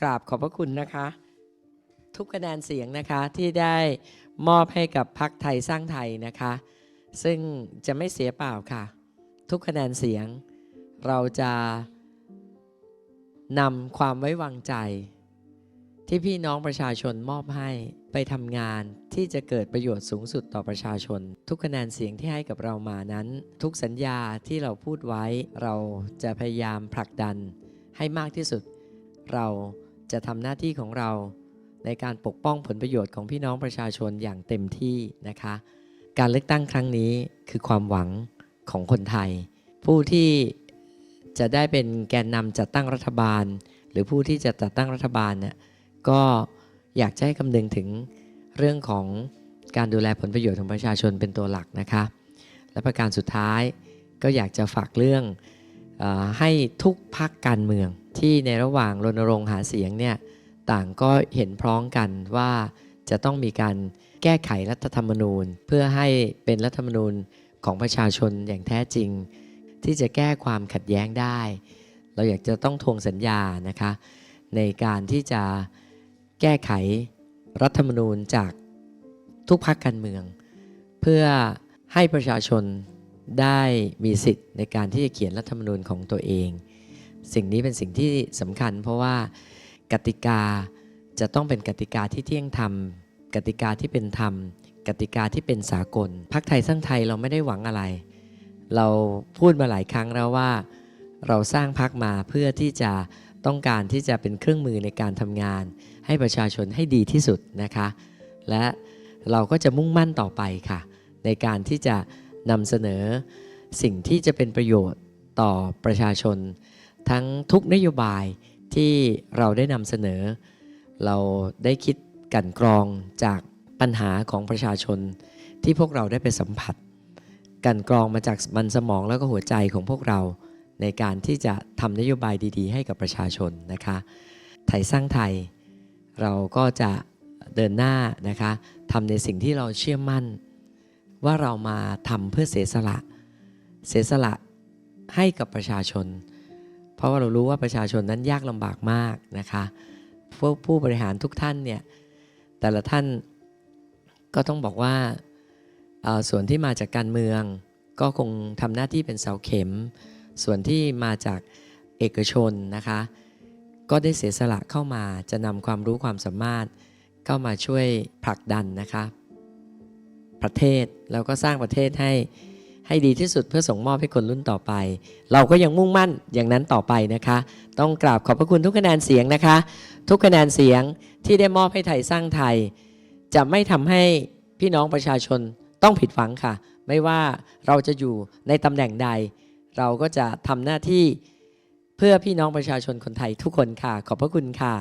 กราบขอบพระคุณนะคะ ทุกคะแนนเสียงนะคะที่ได้มอบให้กับพักไทยสร้างไทยนะคะ ซึ่งจะไม่เสียเปล่าค่ะ ทุกคะแนนเสียง เราจะนำความไว้วางใจ ที่พี่น้องประชาชนมอบให้ไปทำงานที่จะเกิดประโยชน์สูงสุดต่อประชาชน ทุกคะแนนเสียงที่ให้กับเรามานั้น ทุกสัญญาที่เราพูดไว้ เราจะพยายามผลักดันให้มากที่สุดเรา จะทำหน้าที่ของเราในการปกป้องผลประโยชน์ของพี่น้องประชาชนอย่างเต็มที่นะคะ การเลือกตั้งครั้งนี้คือความหวังของคนไทย ผู้ที่จะได้เป็นแกนนำจัดตั้งรัฐบาล หรือผู้ที่จะจัดตั้งรัฐบาลเนี่ยก็อยากจะให้คำนึงถึงเรื่องของการดูแลผลประโยชน์ของประชาชนเป็นตัวหลักนะคะ และประการสุดท้ายก็อยากจะฝากเรื่องอให้ทุกพักการเมือง ที่ในระหว่างรณรงค์หาเสียงเนี่ยต่างก็เห็นพร้อมกันว่าจะต้องมีการแก้ไขรัฐธรรมนูญ เพื่อให้เป็นรัฐธรรมนูญของประชาชนอย่างแท้จริง ที่จะแก้ความขัดแย้งได้ เราอยากจะต้องทวงสัญญานะคะในการที่จะแก้ไขรัฐธรรมนูญจากทุกพรรคการเมือง เพื่อให้ประชาชนได้มีสิทธิ์ในการที่จะเขียนรัฐธรรมนูญของตัวเอง สิ่งนี้เป็นสิ่งที่สำคัญ เพราะว่ากติกาจะต้องเป็นกติกาที่เที่ยงธรรม กติกาที่เป็นธรรม กติกาที่เป็นสากลพรรคไทยสร้างไทยเราไม่ได้หวังอะไร เราพูดมาหลายครั้งแล้วว่า เราสร้างพักมาเพื่อที่จะต้องการที่จะเป็นเครื่องมือในการทำงาน ให้ประชาชนให้ดีที่สุดนะคะ และเราก็จะมุ่งมั่นต่อไปค่ะ ในการที่จะนำเสนอสิ่งที่จะเป็นประโยชน์ต่อประชาชน ทั้งทุกนโยบายที่เราได้นำเสนอ เราได้คิดกันกรองจากปัญหาของประชาชนที่พวกเราได้ไปสัมผัส กันกรองมาจากมันสมองแล้วก็หัวใจของพวกเรา ในการที่จะทำนโยบายดี ๆ ให้กับประชาชนนะคะ ไทยสร้างไทย เราก็จะเดินหน้านะคะทำในสิ่งที่เราเชื่อมั่น ว่าเรามาทำเพื่อเสียสละ เสียสละให้กับประชาชน เพราะว่าเรารู้ว่าประชาชนนั้นยากลำบากมากนะคะพวกผู้บริหารทุกท่านเนี่ยแต่ละท่านก็ต้องบอกว่าส่วนที่มาจากการเมือง ก็คงทำหน้าที่เป็นเสาเข็ม ส่วนที่มาจากเอกชนนะคะ ก็ได้เสียสละเข้ามาจะนำความรู้ความสามารถเข้ามาช่วยผลักดันนะคะประเทศแล้วก็สร้างประเทศให้ ให้ดีที่สุดเพื่อส่งมอบให้คนรุ่นต่อไป เราก็ยังมุ่งมั่นอย่างนั้นต่อไปนะคะ ต้องกราบขอบพระคุณทุกคะแนนเสียงนะคะ ทุกคะแนนเสียงที่ได้มอบให้ไทยสร้างไทย จะไม่ทำให้พี่น้องประชาชนต้องผิดหวังค่ะ ไม่ว่าเราจะอยู่ในตำแหน่งใด เราก็จะทำหน้าที่เพื่อพี่น้องประชาชนคนไทยทุกคนค่ะ ขอบพระคุณค่ะ